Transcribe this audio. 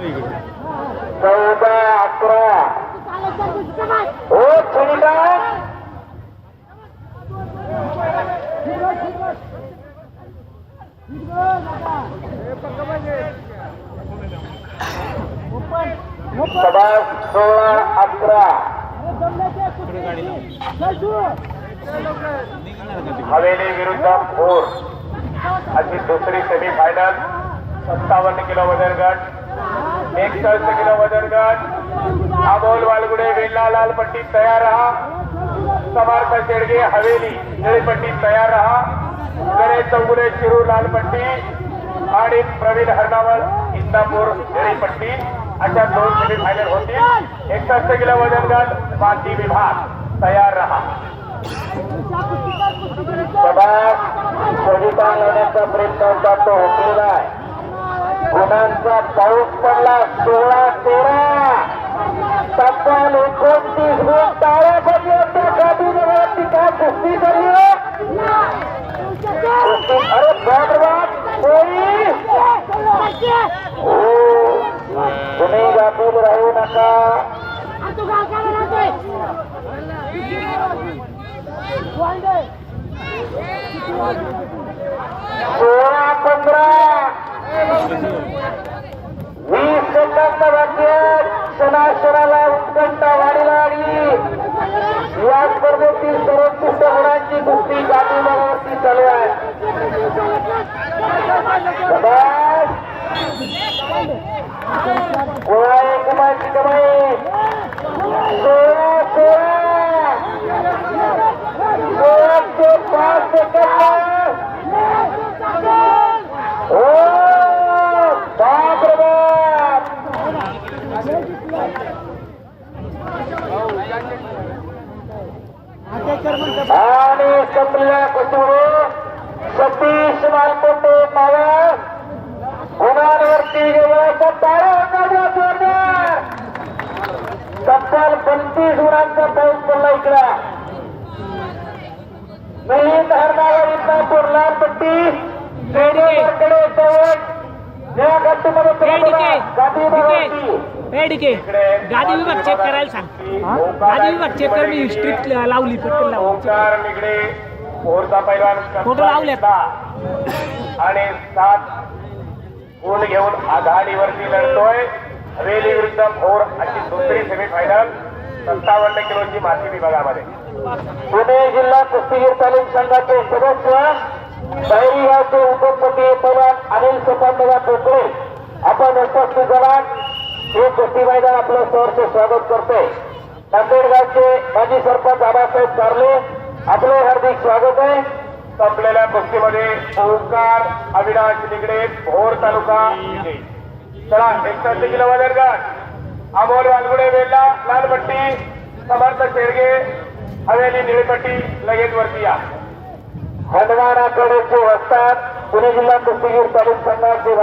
चौदा अकरा. हो सुनीता सभा सोळा अकरा. हवेली विरुद्ध फोर. अशी दुसरी सेमीफायनल सत्तावन्न किलोमीटर गट. एकसष्ट किलो वजन गट. अमोल वालगुडे वेल्ला लाल पट्टी तयार रहा. समर्थ शेडगे हवेली निळी पट्टी तयार रहा. गणेश चौगुले शिरूर लाल पट्टी आणि प्रवीण हरणावळ इंदापूर निळी पट्टी अशा दोन सेमी फायनल होतील एकसष्ट किलो वजन गट. बाकी विभाग तयार रहा. प्रभाग कविता येण्याचा प्रयत्न होता तो हुकलेला आहे गुणांचा पाऊस पडला सोळा तेरा. तब्बल एकोणतीस गुण टाळ्या पर्यंत गादीवरती का कुस्ती झाली अरे बाप कोणी हो. तुम्ही गाफील राहू नका. सोळा बाकी आहेत. क्षणाक्षणाला उत्कंठा वाढीला लागली या स्पर्धेतील सर्वोत्कृष्ट गुणांची कुस्ती गादीवरती चालू आहे आणि संप्रिया कुसुरे सतीश मालकोटे नावा. गुणांवरती गेल्याचा टाळा वाजवा जोरदार. तब्बल पंचवीस गुणांचा पाऊस पडला इकडा मिलिंद हरणावर इंदापूर लाल पट्टी कडे चौक या गट्टूमध्ये ए, डिके. गादी डिके. ए, डिके. गादी विभाग चेक करायला सांग गादी विभाग चेक कर मी स्ट्रिप लावली पटकन लावली फोटो लावलेत. आणि सात गुण घेऊन आघाडीवरती लढतोय हवेली विरुद्ध भोर अशी दुसरी सेमीफायनल सत्तावन्न किलोची माती विभागामध्ये पुणे जिल्हा कुस्तीगीर तालीम संघाचे सदस्य बहिरी गावचे उपपती पैलवान अनिल सोपानदादा कोकळे आपण उपस्थित झालात हे कुस्ती मैदान आपलं सहर्ष स्वागत करतोय. नांदेड गावचे माजी सरपंच आबासाहेब कारले आपलं हार्दिक स्वागत आहे. संपलेल्या कुस्तीमध्ये ओंकार अविनाश निगडे भोर तालुका. चला एकसष्ट किलो वजन अमोल वालगुडे वेल्ला लालपट्टी समर्थ शेडगे हवेली निळीपट्टी लगेच वरती या. हनुमानाकडेचे वस्तात पुणे जिल्हा कुस्तीगीर तालुक संघाचे